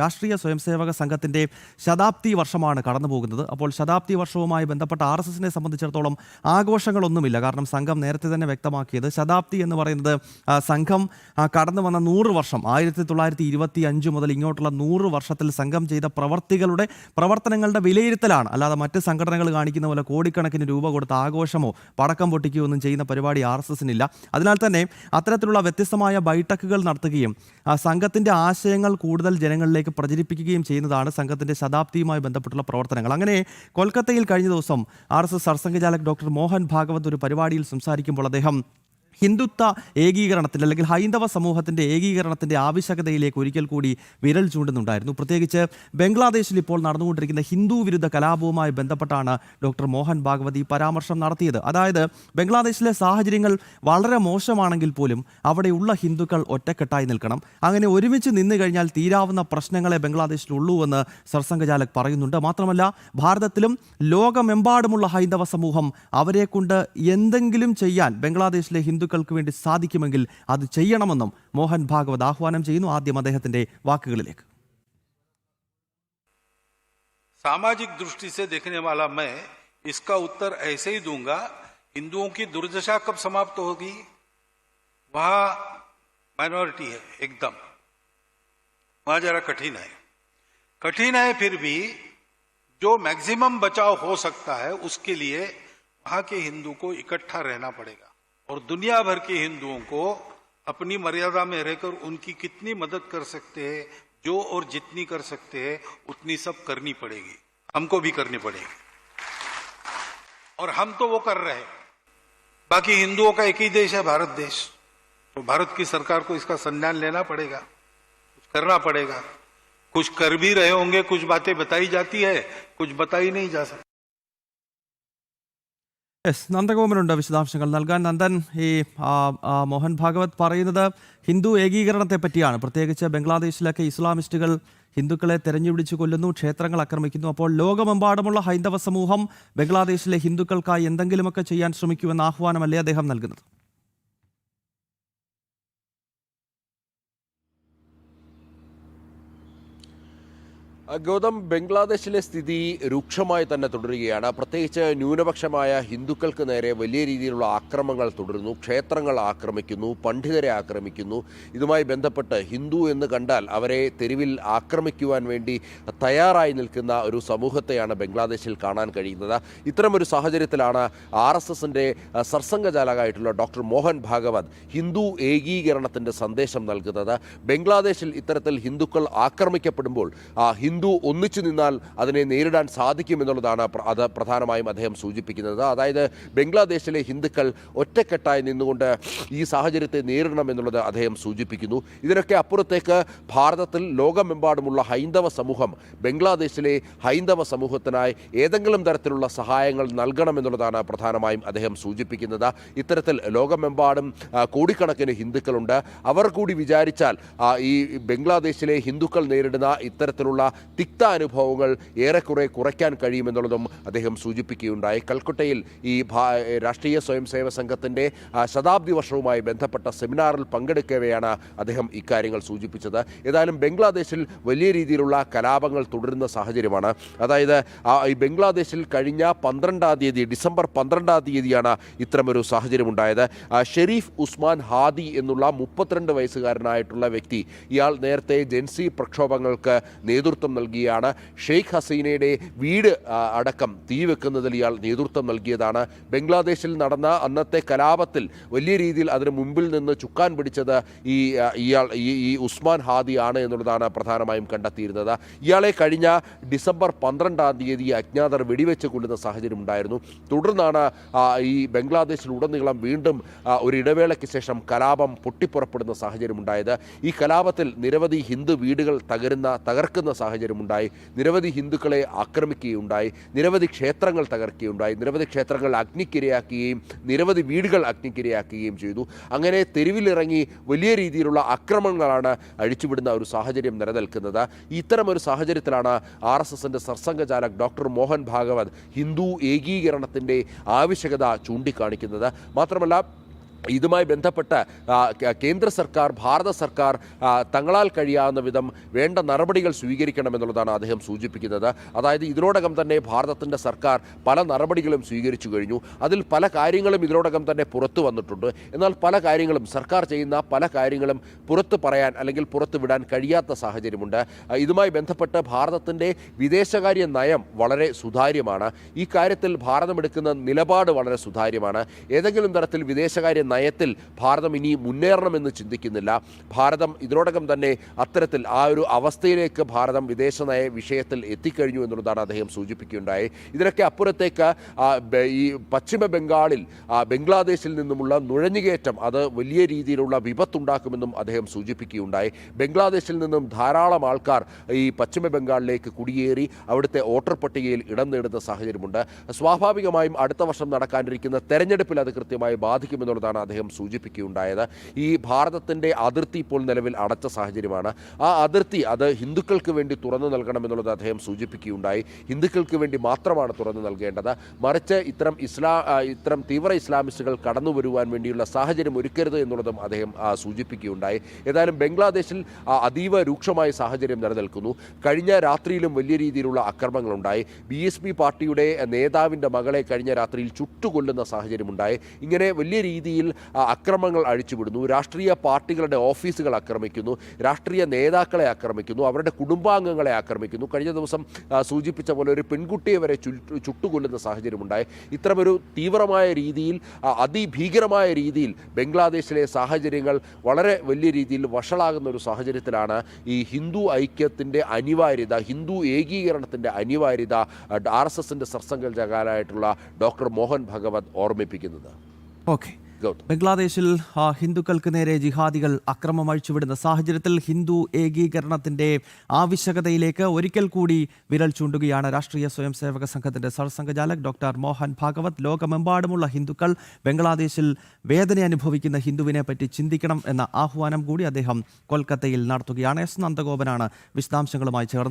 രാഷ്ട്രീയ സ്വയംസേവക സംഘത്തിന്റെ ശതാബ്ദി വർഷമാണ് കടന്നു പോകുന്നത് അപ്പോൾ ശതാബ്ദി വർഷവുമായി ബന്ധപ്പെട്ട ആർ എസ് എസിനെ സംബന്ധിച്ചിടത്തോളം ആഘോഷങ്ങളൊന്നുമില്ല. കാരണം സംഘം നേരത്തെ തന്നെ വ്യക്തമാക്കിയത് ശതാബ്ദി എന്ന് പറയുന്നത് സംഘം കടന്നു വന്ന നൂറ് വർഷം ആയിരത്തി തൊള്ളായിരത്തി ഇരുപത്തി അഞ്ച് മുതൽ ഇങ്ങോട്ടുള്ള നൂറ് വർഷത്തിൽ സംഘം ചെയ്ത പ്രവർത്തികളുടെ പ്രവർത്തനങ്ങളുടെ വിലയിരുത്തലാണ്. അല്ലാതെ മറ്റ് സംഘടനകൾ കാണിക്കുന്ന പോലെ കോടിക്കണക്കിന് രൂപ കൊടുത്ത ആഘോഷമോ പടക്കം പൊട്ടിക്കുകയോ ഒന്നും ചെയ്യുന്ന പരിപാടി ആർ എസ് എസിനില്ല അതിനാൽ തന്നെ അത്തരത്തിലുള്ള വ്യത്യസ്തമായ ബൈഠക്കുകൾ നടത്തുകയും ആ, സംഘത്തിന്റെ ആശയങ്ങൾ കൂടുതൽ ജനങ്ങളിലേക്ക് പ്രചരിപ്പിക്കുകയും ചെയ്യുന്നതാണ് സംഘത്തിന്റെ ശതാബ്ദിയുമായി ബന്ധപ്പെട്ടുള്ള പ്രവർത്തനങ്ങൾ. അങ്ങനെ കൊൽക്കത്തയിൽ കഴിഞ്ഞ ദിവസം R S S Sarsanghchalak doctor Mohan Bhagwat ഒരു പരിപാടിയിൽ സംസാരിക്കുമ്പോൾ അദ്ദേഹം ഹിന്ദുത്വ ഏകീകരണത്തിന്റെ അല്ലെങ്കിൽ ഹൈന്ദവ സമൂഹത്തിന്റെ ഏകീകരണത്തിന്റെ ആവശ്യകതയിലേക്ക് ഒരിക്കൽ കൂടി വിരൽ ചൂണ്ടുന്നുണ്ടായിരുന്നു. പ്രത്യേകിച്ച് ബംഗ്ലാദേശിൽ ഇപ്പോൾ നടന്നുകൊണ്ടിരിക്കുന്ന ഹിന്ദു വിരുദ്ധ കലാപവുമായി ബന്ധപ്പെട്ടാണ് ഡോക്ടർ മോഹൻ ഭാഗവതി പരാമർശം നടത്തിയത്. അതായത് ബംഗ്ലാദേശിലെ സാഹചര്യങ്ങൾ വളരെ മോശമാണെങ്കിൽ പോലും അവിടെയുള്ള ഹിന്ദുക്കൾ ഒറ്റക്കെട്ടായി നിൽക്കണം. അങ്ങനെ ഒരുമിച്ച് നിന്നു കഴിഞ്ഞാൽ തീരാവുന്ന പ്രശ്നങ്ങളെ ബംഗ്ലാദേശിലുള്ളൂ എന്ന് സർസംഘചാലക് പറയുന്നുണ്ട്. മാത്രമല്ല ഭാരതത്തിലും ലോകമെമ്പാടുമുള്ള ഹൈന്ദവ സമൂഹം അവരെക്കൊണ്ട് എന്തെങ്കിലും ചെയ്യാൻ ബംഗ്ലാദേശിലെ ഹിന്ദുക്കൾക്ക് വേണ്ടി സാധിക്കുമെങ്കിൽ അത് ചെയ്യണമെന്നും മോഹൻ ഭാഗവത് ആഹ്വാനം ചെയ്യുന്നു ആദ്യം അദ്ദേഹത്തിന്റെ വാക്കുകളിലേക്ക് सामाजिक दृष्टि से देखने वाला मैं इसका उत्तर ऐसे ही दूंगा हिंदुओं की दुर्दशा कब समाप्त होगी वहां माइनॉरिटी है एकदम वहां जरा कठिन है कठिन है फिर भी जो मैक्सिमम बचाव हो सकता है उसके लिए वहां के हिंदू को इकट्ठा रहना पड़ेगा और दुनिया भर के हिंदुओं को अपनी मर्यादा में रहकर उनकी कितनी मदद कर सकते हैं, जो और जितनी कर सकते हैं, उतनी सब करनी पड़ेगी। हमको भी करनी पड़ेगी। और हम तो वो कर रहे हैं। बाकी हिंदुओं का एक ही देश है भारत देश। तो भारत की सरकार को इसका संज्ञान लेना पड़ेगा। कुछ करना पड़ेगा। कुछ कर भी रहे होंगे, कुछ बातें बताई जाती है, कुछ बताई नहीं जा सकती। യെസ് നന്ദഗോപനുണ്ട് വിശദാംശങ്ങൾ. നൽകാൻ നന്ദൻ ഈ മോഹൻ ഭാഗവത് പറയുന്നത് ഹിന്ദു ഏകീകരണത്തെ പറ്റിയാണ് പ്രത്യേകിച്ച് ബംഗ്ലാദേശിലൊക്കെ ഇസ്ലാമിസ്റ്റുകൾ ഹിന്ദുക്കളെ തെരഞ്ഞുപിടിച്ച് കൊല്ലുന്നു ക്ഷേത്രങ്ങൾ ആക്രമിക്കുന്നു. അപ്പോൾ ലോകമെമ്പാടുമുള്ള ഹൈന്ദവ സമൂഹം ബംഗ്ലാദേശിലെ ഹിന്ദുക്കൾക്കായി എന്തെങ്കിലുമൊക്കെ ചെയ്യാൻ ശ്രമിക്കുമെന്ന ആഹ്വാനമല്ലേ അദ്ദേഹം നൽകുന്നത്? ഗൗതം ബംഗ്ലാദേശിലെ സ്ഥിതി രൂക്ഷമായി തന്നെ തുടരുകയാണ്. പ്രത്യേകിച്ച് ന്യൂനപക്ഷമായ ഹിന്ദുക്കൾക്ക് നേരെ വലിയ രീതിയിലുള്ള ആക്രമങ്ങൾ തുടരുന്നു. ക്ഷേത്രങ്ങൾ ആക്രമിക്കുന്നു പണ്ഡിതരെ ആക്രമിക്കുന്നു. ഇതുമായി ബന്ധപ്പെട്ട് ഹിന്ദു എന്ന് കണ്ടാൽ അവരെ തെരുവിൽ ആക്രമിക്കുവാൻ വേണ്ടി തയ്യാറായി നിൽക്കുന്ന ഒരു സമൂഹത്തെയാണ് ബംഗ്ലാദേശിൽ കാണാൻ കഴിയുന്നത്. ഇത്തരമൊരു സാഹചര്യത്തിലാണ് ആർ എസ് എസിന്റെ സർസംഘചാലകായിട്ടുള്ള ഡോക്ടർ മോഹൻ ഭാഗവത് ഹിന്ദു ഏകീകരണത്തിന്റെ സന്ദേശം നൽകുന്നത്. ബംഗ്ലാദേശിൽ ഇത്തരത്തിൽ ഹിന്ദുക്കൾ ആക്രമിക്കപ്പെടുമ്പോൾ ആ ഹിന്ദു ഒന്നിച്ചു നിന്നാൽ അതിനെ നേരിടാൻ സാധിക്കുമെന്നുള്ളതാണ് അത് പ്രധാനമായും അദ്ദേഹം സൂചിപ്പിക്കുന്നത്. അതായത് ബംഗ്ലാദേശിലെ ഹിന്ദുക്കൾ ഒറ്റക്കെട്ടായി നിന്നുകൊണ്ട് ഈ സാഹചര്യത്തെ നേരിടണം എന്നുള്ളത് അദ്ദേഹം സൂചിപ്പിക്കുന്നു. ഇതിനൊക്കെ അപ്പുറത്തേക്ക് ഭാരതത്തിൽ ലോകമെമ്പാടുമുള്ള ഹൈന്ദവ സമൂഹം ബംഗ്ലാദേശിലെ ഹൈന്ദവ സമൂഹത്തിനായി ഏതെങ്കിലും തരത്തിലുള്ള സഹായങ്ങൾ നൽകണമെന്നുള്ളതാണ് പ്രധാനമായും അദ്ദേഹം സൂചിപ്പിക്കുന്നത്. ഇത്തരത്തിൽ ലോകമെമ്പാടും കോടിക്കണക്കിന് ഹിന്ദുക്കളുണ്ട്. അവർ കൂടി വിചാരിച്ചാൽ ഈ ബംഗ്ലാദേശിലെ ഹിന്ദുക്കൾ നേരിടുന്ന ഇത്തരത്തിലുള്ള തിക്ത അനുഭവങ്ങൾ ഏറെക്കുറെ കുറയ്ക്കാൻ കഴിയുമെന്നുള്ളതും അദ്ദേഹം സൂചിപ്പിക്കുകയുണ്ടായി. കൽക്കട്ടയിൽ ഈ രാഷ്ട്രീയ സ്വയം സേവക സംഘത്തിന്റെ ശതാബ്ദി വർഷവുമായി ബന്ധപ്പെട്ട സെമിനാറിൽ പങ്കെടുക്കവെയാണ് അദ്ദേഹം ഇക്കാര്യങ്ങൾ സൂചിപ്പിച്ചത്. ഏതായാലും ബംഗ്ലാദേശിൽ വലിയ രീതിയിലുള്ള കലാപങ്ങൾ തുടരുന്ന സാഹചര്യമാണ്. അതായത് ഈ ബംഗ്ലാദേശിൽ കഴിഞ്ഞ പന്ത്രണ്ടാം തീയതി ഡിസംബർ പന്ത്രണ്ടാം തീയതിയാണ് ഇത്തരമൊരു സാഹചര്യമുണ്ടായത്. ഷെരീഫ് ഉസ്മാൻ ഹാദി എന്നുള്ള മുപ്പത്തിരണ്ട് വയസ്സുകാരനായിട്ടുള്ള വ്യക്തി ഇയാൾ നേരത്തെ ജൻസി പ്രക്ഷോഭങ്ങൾക്ക് നേതൃത്വം നൽകിയാണ്. ഷെയ്ഖ് ഹസീനയുടെ വീട് അടക്കം തീവെക്കുന്നതിൽ ഇയാൾ നേതൃത്വം നൽകിയതാണ്. ബംഗ്ലാദേശിൽ നടന്ന അന്നത്തെ കലാപത്തിൽ വലിയ രീതിയിൽ അതിന് മുമ്പിൽ നിന്ന് ചുക്കാൻ പിടിച്ചത് ഈ ഇയാൾ ഈ ഈ ഉസ്മാൻ ഹാദി ആണ് എന്നുള്ളതാണ് പ്രധാനമായും കണ്ടെത്തിയിരുന്നത്. ഇയാളെ കഴിഞ്ഞ ഡിസംബർ പന്ത്രണ്ടാം തീയതി അജ്ഞാതർ വെടിവെച്ച് കൊല്ലുന്ന സാഹചര്യം ഉണ്ടായിരുന്നു. തുടർന്നാണ് ഈ ബംഗ്ലാദേശിൽ ഉടനീളം വീണ്ടും ഒരു ഇടവേളയ്ക്ക് ശേഷം കലാപം പൊട്ടിപ്പുറപ്പെടുന്ന സാഹചര്യമുണ്ടായത് ഈ കലാപത്തിൽ നിരവധി ഹിന്ദു വീടുകൾ തകരുന്ന തകർക്കുന്ന സാഹചര്യമുണ്ടായി. നിരവധി ഹിന്ദുക്കളെ ആക്രമിക്കുകയുണ്ടായി. നിരവധി ക്ഷേത്രങ്ങൾ തകർക്കുകയുണ്ടായി. നിരവധി ക്ഷേത്രങ്ങൾ അഗ്നിക്കിരയാക്കുകയും നിരവധി വീടുകൾ അഗ്നിക്കിരയാക്കുകയും ചെയ്തു. അങ്ങനെ തെരുവിലിറങ്ങി വലിയ രീതിയിലുള്ള അക്രമങ്ങളാണ് അഴിച്ചുവിടുന്ന ഒരു സാഹചര്യം നിലനിൽക്കുന്നത്. ഇത്തരം ഒരു സാഹചര്യത്തിലാണ് ആർ എസ് എസിന്റെ സർസംഘചാലക് ഡോക്ടർ മോഹൻ ഭാഗവത് ഹിന്ദു ഏകീകരണത്തിന്റെ ആവശ്യകത ചൂണ്ടിക്കാണിക്കുന്നത്. മാത്രമല്ല ഇതുമായി ബന്ധപ്പെട്ട് കേന്ദ്ര സർക്കാർ ഭാരത സർക്കാർ തങ്ങളാൽ കഴിയാവുന്ന വിധം വേണ്ട നടപടികൾ സ്വീകരിക്കണമെന്നുള്ളതാണ് അദ്ദേഹം സൂചിപ്പിക്കുന്നത്. അതായത് ഇതിനോടകം തന്നെ ഭാരതത്തിന്റെ സർക്കാർ പല നടപടികളും സ്വീകരിച്ചു കഴിഞ്ഞു. അതിൽ പല കാര്യങ്ങളും ഇതിനോടകം തന്നെ പുറത്തു വന്നിട്ടുണ്ട്. എന്നാൽ പല കാര്യങ്ങളും സർക്കാർ ചെയ്യുന്ന പല കാര്യങ്ങളും പുറത്തു പറയാൻ അല്ലെങ്കിൽ പുറത്തു വിടാൻ കഴിയാത്ത സാഹചര്യമുണ്ട്. ഇതുമായി ബന്ധപ്പെട്ട് ഭാരതത്തിന്റെ വിദേശകാര്യ നയം വളരെ സുതാര്യമാണ്. ഈ കാര്യത്തിൽ ഭാരതം എടുക്കുന്ന നിലപാട് വളരെ സുതാര്യമാണ്. ഏതെങ്കിലും തരത്തിൽ വിദേശകാര്യ നയത്തിൽ ഭാരതം ഇനി മുന്നേറണമെന്ന് ചിന്തിക്കുന്നില്ല. ഭാരതം ഇതിനോടകം തന്നെ അത്തരത്തിൽ ആ ഒരു അവസ്ഥയിലേക്ക് ഭാരതം വിദേശ നയ വിഷയത്തിൽ എത്തിക്കഴിഞ്ഞു എന്നുള്ളതാണ് അദ്ദേഹം സൂചിപ്പിക്കുകയുണ്ടായി. ഇതിനൊക്കെ അപ്പുറത്തേക്ക് ഈ പശ്ചിമ ബംഗാളിൽ ബംഗ്ലാദേശിൽ നിന്നുമുള്ള നുഴഞ്ഞുകയറ്റം അത് വലിയ രീതിയിലുള്ള വിപത്തുണ്ടാക്കുമെന്നും അദ്ദേഹം സൂചിപ്പിക്കുകയുണ്ടായി. ബംഗ്ലാദേശിൽ നിന്നും ധാരാളം ആൾക്കാർ ഈ പശ്ചിമ ബംഗാളിലേക്ക് കുടിയേറി അവിടുത്തെ വോട്ടർ പട്ടികയിൽ ഇടം നേടുന്ന സാഹചര്യമുണ്ട്. സ്വാഭാവികമായും അടുത്ത വർഷം നടക്കാനിരിക്കുന്ന തെരഞ്ഞെടുപ്പിൽ അത് കൃത്യമായി ബാധിക്കുമെന്നുള്ളതാണ് അദ്ദേഹം സൂചിപ്പിക്കുകയുണ്ടായത്. ഈ ഭാരതത്തിന്റെ അതിർത്തി ഇപ്പോൾ നിലവിൽ അടച്ച സാഹചര്യമാണ്. ആ അതിർത്തി അത് ഹിന്ദുക്കൾക്ക് വേണ്ടി തുറന്നു നൽകണമെന്നുള്ളത് അദ്ദേഹം സൂചിപ്പിക്കുകയുണ്ടായി. ഹിന്ദുക്കൾക്ക് വേണ്ടി മാത്രമാണ് തുറന്നു നൽകേണ്ടത്. മറിച്ച് ഇത്തരം ഇസ്ലാ ഇത്തരം തീവ്ര ഇസ്ലാമിസ്റ്റുകൾ കടന്നു വരുവാൻ വേണ്ടിയുള്ള സാഹചര്യം ഒരുക്കരുത് എന്നുള്ളതും അദ്ദേഹം സൂചിപ്പിക്കുകയുണ്ടായി. ഏതായാലും ബംഗ്ലാദേശിൽ അതീവ രൂക്ഷമായ സാഹചര്യം നിലനിൽക്കുന്നു. കഴിഞ്ഞ രാത്രിയിലും വലിയ രീതിയിലുള്ള അക്രമങ്ങളുണ്ടായി. ബി എസ് പി പാർട്ടിയുടെ നേതാവിന്റെ മകളെ കഴിഞ്ഞ രാത്രിയിൽ ചുട്ടുകൊല്ലുന്ന സാഹചര്യമുണ്ടായി. ഇങ്ങനെ വലിയ രീതിയിൽ അക്രമങ്ങൾ അഴിച്ചുവിടുന്നു രാഷ്ട്രീയ പാർട്ടികളുടെ ഓഫീസുകൾ ആക്രമിക്കുന്നു രാഷ്ട്രീയ നേതാക്കളെ ആക്രമിക്കുന്നു അവരുടെ കുടുംബാംഗങ്ങളെ ആക്രമിക്കുന്നു. കഴിഞ്ഞ ദിവസം സൂചിപ്പിച്ച പോലെ ഒരു പെൺകുട്ടിയെ വരെ ചുട്ടുകൊല്ലുന്ന സാഹചര്യമുണ്ടായി. ഇത്തരമൊരു തീവ്രമായ രീതിയിൽ അതിഭീകരമായ രീതിയിൽ ബംഗ്ലാദേശിലെ സാഹചര്യങ്ങൾ വളരെ വലിയ രീതിയിൽ വഷളാകുന്ന ഒരു സാഹചര്യത്തിലാണ് ഈ ഹിന്ദു ഐക്യത്തിന്റെ അനിവാര്യത ഹിന്ദു ഏകീകരണത്തിന്റെ അനിവാര്യത ആർ എസ് എസിന്റെ സർസംഘചാലകാരായിട്ടുള്ള ഡോക്ടർ മോഹൻ ഭഗവത് ഓർമ്മിപ്പിക്കുന്നത്. ഓക്കെ. ബംഗ്ലാദേശിൽ ഹിന്ദുക്കൾക്ക് നേരെ ജിഹാദികൾ അക്രമം അഴിച്ചുവിടുന്ന സാഹചര്യത്തിൽ ഹിന്ദു ഏകീകരണത്തിന്റെ ആവശ്യകതയിലേക്ക് ഒരിക്കൽ കൂടി വിരൽ ചൂണ്ടുകയാണ് രാഷ്ട്രീയ സ്വയം സേവക സംഘത്തിന്റെ സർസംഘചാലക് ഡോക്ടർ മോഹൻ ഭാഗവത്. ലോകമെമ്പാടുമുള്ള ഹിന്ദുക്കൾ ബംഗ്ലാദേശിൽ വേദന അനുഭവിക്കുന്ന ഹിന്ദുവിനെ പറ്റി ചിന്തിക്കണം എന്ന ആഹ്വാനം കൂടി അദ്ദേഹം കൊൽക്കത്തയിൽ നടത്തുകയാണ്. എസ്. നന്ദഗോപനാണ് വിശദാംശങ്ങളുമായി ചേർന്ന്